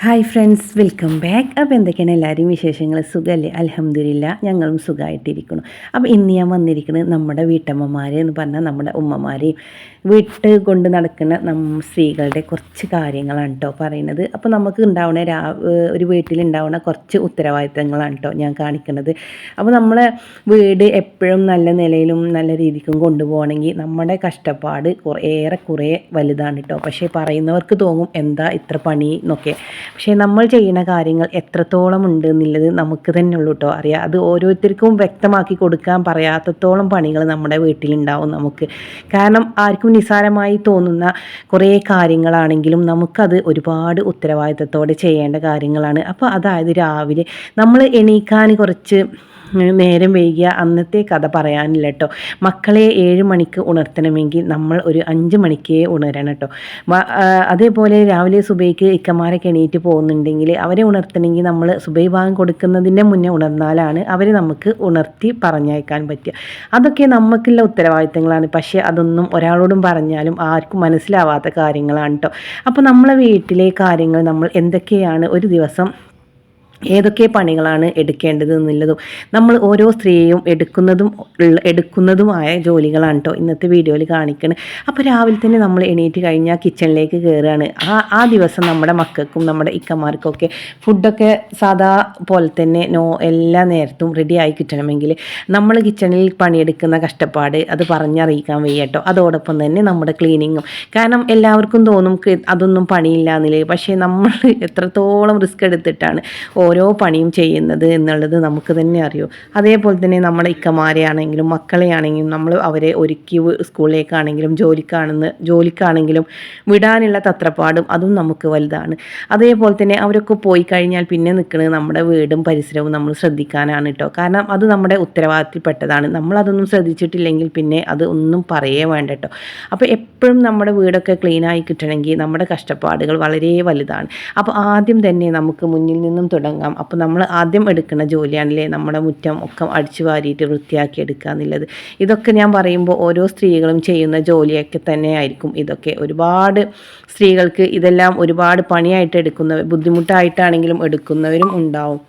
Hi friends welcome back അപ്പോൾ എന്തൊക്കെയാണ് എല്ലാവരും വിശേഷങ്ങൾ സുഖമല്ലേ അലഹമ്മദില്ല ഞങ്ങളും സുഖമായിട്ടിരിക്കുന്നു അപ്പോൾ ഇന്ന് ഞാൻ വന്നിരിക്കുന്നത് നമ്മുടെ വീട്ടമ്മമാർ എന്ന് പറഞ്ഞാൽ നമ്മുടെ ഉമ്മമാരെയും വീട്ട് കൊണ്ട് നടക്കുന്ന നമ്മ സ്ത്രീകളുടെ കുറച്ച് കാര്യങ്ങളാണ് കേട്ടോ പറയുന്നത്. അപ്പോൾ നമുക്ക് ഉണ്ടാവുന്ന രാ ഒരു വീട്ടിലുണ്ടാവുന്ന കുറച്ച് ഉത്തരവാദിത്തങ്ങളാണ് കേട്ടോ ഞാൻ കാണിക്കുന്നത്. അപ്പോൾ നമ്മളെ വീട് എപ്പോഴും നല്ല നിലയിലും നല്ല രീതിക്കും കൊണ്ടുപോകണമെങ്കിൽ നമ്മുടെ കഷ്ടപ്പാട് ഏറെ കുറേ വലുതാണ് കേട്ടോ പക്ഷേ പറയുന്നവർക്ക് തോന്നും എന്താ ഇത്ര പണി എന്നൊക്കെ. പക്ഷേ നമ്മൾ ചെയ്യുന്ന കാര്യങ്ങൾ എത്രത്തോളം ഉണ്ട് എന്നുള്ളത് നമുക്ക് തന്നെ ഉള്ളൂ കേട്ടോ അറിയാം അത് ഓരോരുത്തർക്കും വ്യക്തമാക്കി കൊടുക്കാൻ പറയാത്തത്തോളം പണികൾ നമ്മുടെ വീട്ടിലുണ്ടാവും നമുക്ക്. കാരണം ആർക്കും നിസ്സാരമായി തോന്നുന്ന കുറേ കാര്യങ്ങളാണെങ്കിലും നമുക്കത് ഒരുപാട് ഉത്തരവാദിത്തത്തോടെ ചെയ്യേണ്ട കാര്യങ്ങളാണ്. അപ്പോൾ അതായത് രാവിലെ നമ്മൾ എണീക്കാൻ കുറച്ച് നേരം വൈകിയ അന്നത്തെ കഥ പറയാനില്ല കേട്ടോ മക്കളെ ഏഴ് മണിക്ക് ഉണർത്തണമെങ്കിൽ നമ്മൾ ഒരു അഞ്ച് മണിക്കേ ഉണരണം കേട്ടോ അതേപോലെ രാവിലെ സുബൈക്ക് ഇക്കമാരൊക്കെ എണീറ്റ് പോകുന്നുണ്ടെങ്കിൽ അവരെ ഉണർത്തണമെങ്കിൽ നമ്മൾ സുബൈ ഭാഗം കൊടുക്കുന്നതിന്റെ മുന്നേ ഉണർന്നാലാണ് അവരെ നമുക്ക് ഉണർത്തി പറഞ്ഞയക്കാൻ പറ്റുക. അതൊക്കെ നമുക്കുള്ള ഉത്തരവാദിത്തങ്ങളാണ്. പക്ഷേ അതൊന്നും ഒരാളോടും പറഞ്ഞാലും ആർക്കും മനസ്സിലാവാത്ത കാര്യങ്ങളാണ് കേട്ടോ അപ്പോൾ നമ്മളെ വീട്ടിലെ കാര്യങ്ങൾ നമ്മൾ എന്തൊക്കെയാണ്? ഒരു ദിവസം ഏതൊക്കെ പണികളാണ് എടുക്കേണ്ടത് എന്നുള്ളതും നമ്മൾ ഓരോ സ്ത്രീയും എടുക്കുന്നതും എടുക്കുന്നതുമായ ജോലികളാണ് കേട്ടോ ഇന്നത്തെ വീഡിയോയിൽ കാണിക്കുന്നത് അപ്പോൾ രാവിലെ തന്നെ നമ്മൾ എണീറ്റ് കഴിഞ്ഞാൽ കിച്ചണിലേക്ക് കയറുകയാണ് ആ ആ ദിവസം നമ്മുടെ മക്കൾക്കും നമ്മുടെ ഇക്കമാർക്കൊക്കെ ഫുഡൊക്കെ സാധാ പോലെ തന്നെ നോ എല്ലാ നേരത്തും റെഡിയായി കിട്ടണമെങ്കിൽ നമ്മൾ കിച്ചണിൽ പണിയെടുക്കുന്ന കഷ്ടപ്പാട് അത് പറഞ്ഞറിയിക്കാൻ വയ്യ കേട്ടോ അതോടൊപ്പം തന്നെ നമ്മുടെ ക്ലീനിങ്ങും കാരണം എല്ലാവർക്കും തോന്നും അതൊന്നും പണിയില്ല എന്നില്ലേ? പക്ഷേ നമ്മൾ എത്രത്തോളം റിസ്ക് എടുത്തിട്ടാണ് ഓരോ പണിയും ചെയ്യുന്നത് എന്നുള്ളത് നമുക്ക് തന്നെ അറിയൂ. അതേപോലെ തന്നെ നമ്മുടെ ഇക്കമാരെ ആണെങ്കിലും മക്കളെ ആണെങ്കിലും നമ്മൾ അവരെ ഒരുക്കി സ്കൂളിലേക്കാണെങ്കിലും ജോലിക്കാണെന്ന് ജോലിക്കാണെങ്കിലും വിടാനുള്ള തത്രപ്പാടും അതും നമുക്ക് വലുതാണ്. അതേപോലെ തന്നെ അവരൊക്കെ പോയി കഴിഞ്ഞാൽ പിന്നെ നിൽക്കുന്നത് നമ്മുടെ വീടും പരിസരവും നമ്മൾ ശ്രദ്ധിക്കാനാണ് കേട്ടോ. കാരണം അത് നമ്മുടെ ഉത്തരവാദിത്തപ്പെട്ടതാണ്. നമ്മളതൊന്നും ശ്രദ്ധിച്ചിട്ടില്ലെങ്കിൽ പിന്നെ അത് ഒന്നും പറയേ വേണ്ട കേട്ടോ. അപ്പോൾ എപ്പോഴും നമ്മുടെ വീടൊക്കെ ക്ലീനായി കിട്ടണമെങ്കിൽ നമ്മുടെ കഷ്ടപ്പാടുകൾ വളരെ വലുതാണ്. അപ്പോൾ ആദ്യം തന്നെ നമുക്ക് മുന്നിൽ നിന്നും തുടങ്ങാം തുടങ്ങാം. അപ്പോൾ നമ്മൾ ആദ്യം എടുക്കുന്ന ജോലിയാണല്ലേ നമ്മുടെ മുറ്റം ഒക്കെ അടിച്ചു വാരിയിട്ട് വൃത്തിയാക്കി എടുക്കുക എന്നുള്ളത്. ഇതൊക്കെ ഞാൻ പറയുമ്പോൾ ഓരോ സ്ത്രീകളും ചെയ്യുന്ന ജോലിയൊക്കെ തന്നെ ആയിരിക്കും. ഇതൊക്കെ ഒരുപാട് സ്ത്രീകൾക്ക് ഇതെല്ലാം ഒരുപാട് പണിയായിട്ട് എടുക്കുന്നവർ ബുദ്ധിമുട്ടായിട്ടാണെങ്കിലും എടുക്കുന്നവരും ഉണ്ടാവും.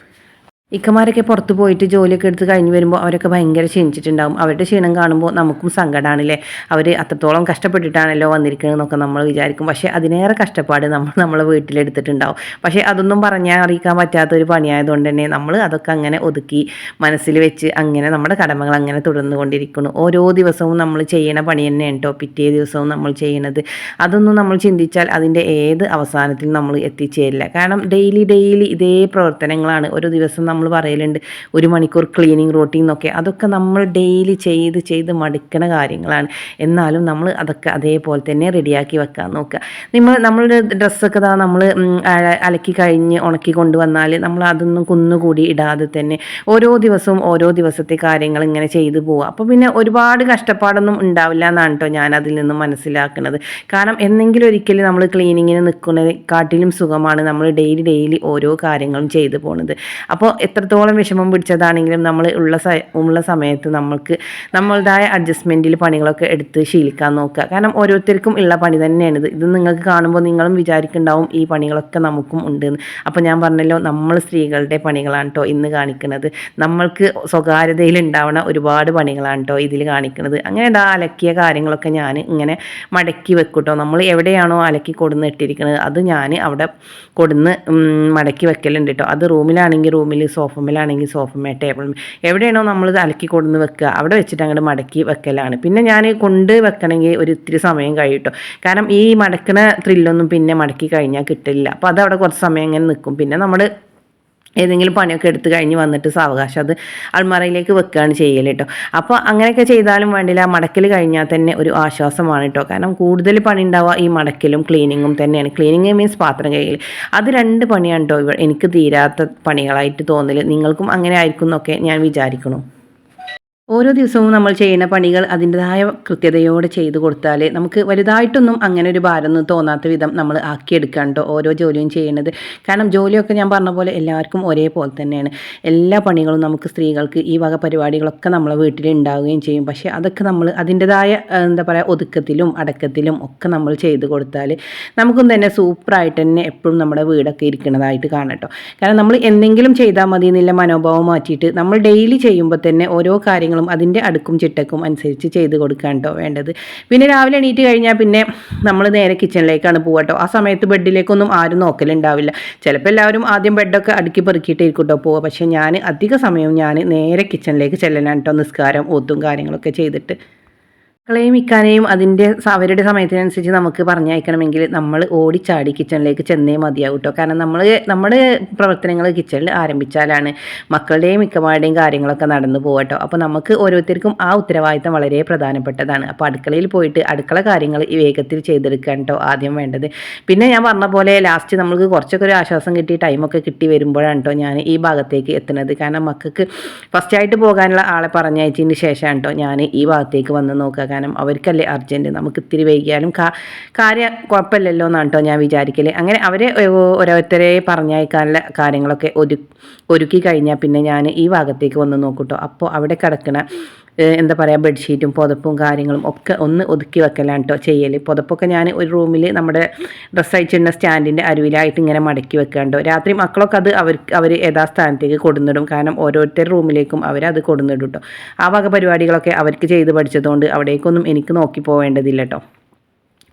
ഇക്കമാരൊക്കെ പുറത്ത് പോയിട്ട് ജോലിയൊക്കെ എടുത്ത് കഴിഞ്ഞ് വരുമ്പോൾ അവരൊക്കെ ഭയങ്കര ക്ഷീണിച്ചിട്ടുണ്ടാവും. അവരുടെ ക്ഷീണം കാണുമ്പോൾ നമുക്കും സങ്കടമാണല്ലേ അവർ അത്രത്തോളം കഷ്ടപ്പെട്ടിട്ടാണല്ലോ വന്നിരിക്കുന്നതെന്നൊക്കെ നമ്മൾ വിചാരിക്കും. പക്ഷേ അതിനേറെ കഷ്ടപ്പാട് നമ്മൾ നമ്മളെ വീട്ടിലെടുത്തിട്ടുണ്ടാവും. പക്ഷേ അതൊന്നും പറഞ്ഞാൽ അറിയിക്കാൻ പറ്റാത്തൊരു പണിയായതുകൊണ്ട് തന്നെ നമ്മൾ അതൊക്കെ അങ്ങനെ ഒതുക്കി മനസ്സിൽ വെച്ച് അങ്ങനെ നമ്മുടെ കടമകൾ അങ്ങനെ തുടർന്നു കൊണ്ടിരിക്കുന്നു. ഓരോ ദിവസവും നമ്മൾ ചെയ്യണ പണി തന്നെ കേട്ടോ പിറ്റേ ദിവസവും നമ്മൾ ചെയ്യണത്. അതൊന്നും നമ്മൾ ചിന്തിച്ചാൽ അതിന്റെ ഏത് അവസാനത്തിൽ നമ്മൾ എത്തിച്ചേരില്ല. കാരണം ഡെയിലി ഡെയിലി ഇതേ പ്രവർത്തനങ്ങളാണ് ഒരു ദിവസം നമ്മൾ നമ്മൾ പറയലുണ്ട്. ഒരു മണിക്കൂർ ക്ലീനിങ് റൂട്ടീൻ എന്നൊക്കെ. അതൊക്കെ നമ്മൾ ഡെയിലി ചെയ്ത് ചെയ്ത് മടുക്കണ കാര്യങ്ങളാണ്. എന്നാലും നമ്മൾ അതൊക്കെ അതേപോലെ തന്നെ റെഡിയാക്കി വെക്കാൻ നോക്കുക. നമ്മൾ നമ്മളുടെ ഡ്രസ്സൊക്കെ ഇതാ നമ്മൾ അലക്കി കഴിഞ്ഞ് ഉണക്കി കൊണ്ടുവന്നാൽ നമ്മൾ അതൊന്നും കുന്നുകൂടി ഇടാതെ തന്നെ ഓരോ ദിവസവും ഓരോ ദിവസത്തെ കാര്യങ്ങൾ ഇങ്ങനെ ചെയ്തു പോവുക. അപ്പോൾ പിന്നെ ഒരുപാട് കഷ്ടപ്പാടൊന്നും ഉണ്ടാവില്ല എന്നാണ് കേട്ടോ ഞാൻ അതിൽ നിന്ന് മനസ്സിലാക്കുന്നത് കാരണം എന്നെങ്കിലും ഒരിക്കലും നമ്മൾ ക്ലീനിങ്ങിന് നിൽക്കുന്നതിനെക്കാട്ടിലും സുഖമാണ് നമ്മൾ ഡെയിലി ഡെയിലി ഓരോ കാര്യങ്ങളും ചെയ്തു പോണത്. അപ്പോൾ എത്രത്തോളം വിഷമം പിടിച്ചതാണെങ്കിലും നമ്മൾ ഉള്ള ഉള്ള സമയത്ത് നമ്മൾക്ക് നമ്മളുടേതായ അഡ്ജസ്റ്റ്മെന്റിൽ പണികളൊക്കെ എടുത്ത് ശീലിക്കാൻ നോക്കുക. കാരണം ഓരോരുത്തർക്കും ഉള്ള പണി തന്നെയാണ് ഇത് നിങ്ങൾക്ക് കാണുമ്പോൾ നിങ്ങളും വിചാരിക്കുന്നുണ്ടാവും ഈ പണികളൊക്കെ നമുക്കും ഉണ്ട് അപ്പോൾ ഞാൻ പറഞ്ഞല്ലോ നമ്മൾ സ്ത്രീകളുടെ പണികളാണ് കേട്ടോ ഇന്ന് കാണിക്കുന്നത്. നമ്മൾക്ക് സ്വകാര്യതയിൽ ഉണ്ടാവുന്ന ഒരുപാട് പണികളാണ് കേട്ടോ ഇതിൽ കാണിക്കുന്നത്. അങ്ങനെ ഇതാ അലക്കിയ കാര്യങ്ങളൊക്കെ ഞാൻ ഇങ്ങനെ മടക്കി വെക്കൂട്ടോ നമ്മൾ എവിടെയാണോ അലക്കി കൊടുന്ന് ഇട്ടിരിക്കുന്നത് അത് ഞാൻ അവിടെ കൊടുന്ന് മടക്കി വെക്കലുണ്ട് കേട്ടോ അത് റൂമിലാണെങ്കിൽ റൂമിൽ സോഫമേലാണെങ്കിൽ സോഫമേ ടേബിൾ എവിടെയാണോ നമ്മൾ അലക്കി കൊണ്ടുവന്ന് വെക്കുക അവിടെ വെച്ചിട്ട് അങ്ങോട്ട് മടക്കി വെക്കലാണ്. പിന്നെ ഞാൻ കൊണ്ട് വെക്കണമെങ്കിൽ ഒരു ഇത്തിരി സമയം കഴിയും കാരണം ഈ മടക്കണ ത്രില്ലൊന്നും പിന്നെ മടക്കി കഴിഞ്ഞാൽ കിട്ടില്ല. അപ്പോൾ അതവിടെ കുറച്ച് സമയം ഇങ്ങനെ നിൽക്കും പിന്നെ നമ്മൾ ഏതെങ്കിലും പണിയൊക്കെ എടുത്തു കഴിഞ്ഞ് വന്നിട്ട് സാവകാശം അത് അൾമറയിലേക്ക് വെക്കുകയാണ് ചെയ്യൽ കേട്ടോ. അപ്പോൾ അങ്ങനെയൊക്കെ ചെയ്താലും വേണ്ടില്ല മടക്കൽ കഴിഞ്ഞാൽ തന്നെ ഒരു ആശ്വാസമാണ് കേട്ടോ. കാരണം കൂടുതൽ പണി ഉണ്ടാവുക ഈ മടക്കലും ക്ലീനിങ്ങും തന്നെയാണ്. ക്ലീനിങ് മീൻസ് പാത്രം കഴിയൽ അത് രണ്ട് പണിയാണ് കേട്ടോ എനിക്ക് തീരാത്ത പണികളായിട്ട് തോന്നൽ നിങ്ങൾക്കും അങ്ങനെ ആയിരിക്കും എന്നൊക്കെ ഞാൻ വിചാരിക്കണം. ഓരോ ദിവസവും നമ്മൾ ചെയ്യുന്ന പണികൾ അതിന്റെതായ കൃത്യതയോടെ ചെയ്തു കൊടുത്താൽ നമുക്ക് വലുതായിട്ടൊന്നും അങ്ങനെ ഒരു ഭാരമൊന്നും തോന്നാത്ത വിധം നമ്മൾ ആക്കിയെടുക്കാൻ കേട്ടോ ഓരോ ജോലിയും ചെയ്യുന്നത്. കാരണം ജോലിയൊക്കെ ഞാൻ പറഞ്ഞ പോലെ എല്ലാവർക്കും ഒരേപോലെ തന്നെയാണ്. എല്ലാ പണികളും നമുക്ക് സ്ത്രീകൾക്ക് ഈ വക പരിപാടികളൊക്കെ നമ്മളെ വീട്ടിൽ ഉണ്ടാവുകയും ചെയ്യും. പക്ഷേ അതൊക്കെ നമ്മൾ അതിന്റെതായ എന്താ പറയുക ഒതുക്കത്തിലും അടക്കത്തിലും ഒക്കെ നമ്മൾ ചെയ്തു കൊടുത്താൽ നമുക്കും തന്നെ സൂപ്പറായിട്ട് തന്നെ എപ്പോഴും നമ്മുടെ വീടൊക്കെ ഇരിക്കുന്നതായിട്ട് കാണട്ടോ കാരണം നമ്മൾ എന്തെങ്കിലും ചെയ്താൽ മതി എന്നുള്ള മനോഭാവം മാറ്റിയിട്ട് നമ്മൾ ഡെയിലി ചെയ്യുമ്പോൾ തന്നെ ഓരോ കാര്യങ്ങളും അതിന്റെ അടുക്കും ചിട്ടക്കും അനുസരിച്ച് ചെയ്ത് കൊടുക്കാൻ കേട്ടോ വേണ്ടത്. പിന്നെ രാവിലെ എണീറ്റ് കഴിഞ്ഞാൽ പിന്നെ നമ്മൾ നേരെ കിച്ചണിലേക്കാണ് പോകട്ടോ ആ സമയത്ത് ബെഡിലേക്കൊന്നും ആരും നോക്കലുണ്ടാവില്ല. ചിലപ്പോൾ എല്ലാവരും ആദ്യം ബെഡൊക്കെ അടുക്കി പെറുക്കിയിട്ട് ഇരിക്കട്ടോ പോവുക പക്ഷേ ഞാൻ അധിക സമയവും ഞാൻ നേരെ കിച്ചണിലേക്ക് ചെല്ലലാണ് കേട്ടോ നിസ്കാരം ഒത്തും കാര്യങ്ങളൊക്കെ ചെയ്തിട്ട്. മക്കളെയും ഇക്കാനെയും അതിന്റെ അവരുടെ സമയത്തിനനുസരിച്ച് നമുക്ക് പറഞ്ഞയക്കണമെങ്കിൽ നമ്മൾ ഓടിച്ചാടി കിച്ചണിലേക്ക് ചെന്നേ മതിയാവും കേട്ടോ കാരണം നമ്മൾ നമ്മുടെ പ്രവർത്തനങ്ങൾ കിച്ചണിൽ ആരംഭിച്ചാലാണ് മക്കളുടെയും മിക്കമാരുടെയും കാര്യങ്ങളൊക്കെ നടന്നു പോകട്ടോ അപ്പോൾ നമുക്ക് ഓരോരുത്തർക്കും ആ ഉത്തരവാദിത്തം വളരെ പ്രധാനപ്പെട്ടതാണ്. അപ്പോൾ അടുക്കളയിൽ പോയിട്ട് അടുക്കള കാര്യങ്ങൾ വേഗത്തിൽ ചെയ്തെടുക്കാൻ കേട്ടോ ആദ്യം വേണ്ടത്. പിന്നെ ഞാൻ പറഞ്ഞ പോലെ ലാസ്റ്റ് നമുക്ക് കുറച്ചൊക്കെ ഒരു ആശ്വാസം കിട്ടി ടൈമൊക്കെ കിട്ടി വരുമ്പോഴാണ് കേട്ടോ ഞാൻ ഈ ഭാഗത്തേക്ക് എത്തുന്നത്. കാരണം മക്കൾക്ക് ഫസ്റ്റായിട്ട് പോകാനുള്ള ആളെ പറഞ്ഞയച്ചതിന് ശേഷമാണ് കേട്ടോ ഞാൻ ഈ ഭാഗത്തേക്ക് വന്ന് നോക്കുക. കാരണം അവർക്കല്ലേ അർജന്റ് നമുക്ക് ഇത്തിരി വൈകിയാലും കാ കാര്യം കുഴപ്പമില്ലല്ലോ എന്നാണ് കേട്ടോ ഞാൻ വിചാരിക്കൽ അങ്ങനെ അവരെ ഓരോരുത്തരെ പറഞ്ഞയക്കാനുള്ള കാര്യങ്ങളൊക്കെ ഒരു ഒരുക്കി കഴിഞ്ഞാൽ പിന്നെ ഞാൻ ഈ ഭാഗത്തേക്ക് വന്ന് നോക്കൂട്ടോ. അപ്പോൾ അവിടെ കിടക്കണ ഏഹ് എന്താ പറയുക ബെഡ്ഷീറ്റും പുതപ്പും കാര്യങ്ങളും ഒക്കെ ഒന്ന് ഒതുക്കി വെക്കലാണ് കേട്ടോ ചെയ്യൽ പുതപ്പൊക്കെ ഞാൻ ഒരു റൂമിൽ നമ്മുടെ ഡ്രസ്സ് അയച്ചിടുന്ന സ്റ്റാൻഡിന്റെ അരുവിലായിട്ട് ഇങ്ങനെ മടക്കി വെക്കാണ്ടോ രാത്രി മക്കളൊക്കെ അത് അവർക്ക് അവർ യഥാസ്ഥാനത്തേക്ക് കൊടുന്നിടും. കാരണം ഓരോരുത്തർ റൂമിലേക്കും അവരത് കൊടുന്നിടും കേട്ടോ ആ വക പരിപാടികളൊക്കെ അവർക്ക് ചെയ്ത് പഠിച്ചതുകൊണ്ട് അവിടേക്കൊന്നും എനിക്ക് നോക്കി പോവേണ്ടതില്ല കേട്ടോ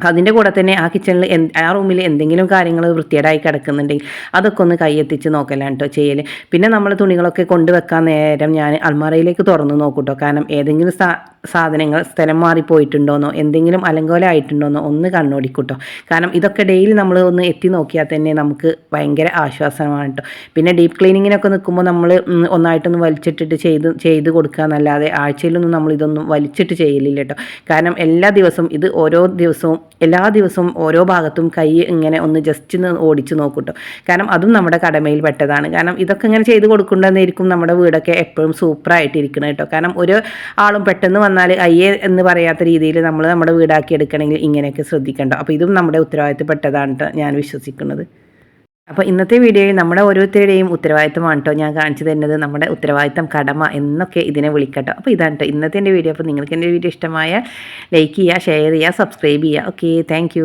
അതിന്റെ കൂടെ തന്നെ ആ കിച്ചണിൽ ആ റൂമിൽ എന്തെങ്കിലും കാര്യങ്ങൾ വൃത്തിയേടായി കിടക്കുന്നുണ്ടെങ്കിൽ അതൊക്കെ ഒന്ന് കൈയെത്തിച്ച് നോക്കലാണ് കേട്ടോ ചെയ്യൽ പിന്നെ നമ്മൾ തുണികളൊക്കെ കൊണ്ടുവെക്കാൻ നേരം ഞാൻ അൽമാറയിലേക്ക് തുറന്ന് നോക്കൂട്ടോ കാരണം ഏതെങ്കിലും സാ സാധനങ്ങൾ സ്ഥലം മാറിപ്പോയിട്ടുണ്ടോന്നോ എന്തെങ്കിലും അലങ്കോലമായിട്ടുണ്ടോന്നോ ഒന്ന് കണ്ണോടിക്കൂട്ടോ കാരണം ഇതൊക്കെ ഡെയിലി നമ്മൾ ഒന്ന് എത്തി നോക്കിയാൽ തന്നെ നമുക്ക് ഭയങ്കര ആശ്വാസമാണ് കേട്ടോ പിന്നെ ഡീപ്പ് ക്ലീനിങ്ങിനൊക്കെ നിൽക്കുമ്പോൾ നമ്മൾ ഒന്നായിട്ടൊന്ന് വലിച്ചിട്ടിട്ട് ചെയ്ത് ചെയ്ത് കൊടുക്കുക എന്നല്ലാതെ ആഴ്ചയിലൊന്നും നമ്മൾ ഇതൊന്നും വലിച്ചിട്ട് ചെയ്യലില്ല കേട്ടോ കാരണം എല്ലാ ദിവസവും ഇത് ഓരോ ദിവസവും എല്ലാ ദിവസവും ഓരോ ഭാഗത്തും കൈ ഇങ്ങനെ ഒന്ന് ജസ്റ്റ് ഓടിച്ച് നോക്കൂട്ടോ. കാരണം അതും നമ്മുടെ കടമയിൽ പെട്ടതാണ്. കാരണം ഇതൊക്കെ ഇങ്ങനെ ചെയ്ത് കൊടുക്കേണ്ടതായിരിക്കും നമ്മുടെ വീടൊക്കെ എപ്പോഴും സൂപ്പറായിട്ടിരിക്കണം കേട്ടോ. കാരണം ഒരു ആളും പെട്ടെന്ന് വന്നാൽ അയ്യേ എന്ന് പറയാത്ത രീതിയിൽ നമ്മൾ നമ്മുടെ വീടാക്കി എടുക്കണമെങ്കിൽ ഇങ്ങനെയൊക്കെ ശ്രദ്ധിക്കണ്ടോ. അപ്പോൾ ഇതും നമ്മുടെ ഉത്തരവാദിത്തപ്പെട്ടതാണ് ഞാൻ വിശ്വസിക്കുന്നത്. അപ്പോൾ ഇന്നത്തെ വീഡിയോയിൽ നമ്മുടെ ഓരോരുത്തരുടെയും ഉത്തരവാദിത്തമാണ് കേട്ടോ ഞാൻ കാണിച്ചു തരുന്നത് നമ്മുടെ ഉത്തരവാദിത്തം കടമ എന്നൊക്കെ ഇതിനെ വിളിക്കട്ടോ. അപ്പോൾ ഇതാണ് കേട്ടോ ഇന്നത്തെ എന്റെ വീഡിയോ. അപ്പോൾ നിങ്ങൾക്ക് എന്റെ വീഡിയോ ഇഷ്ടമായ ലൈക്ക് ചെയ്യുക ഷെയർ ചെയ്യുക സബ്സ്ക്രൈബ് ചെയ്യുക. Okay thank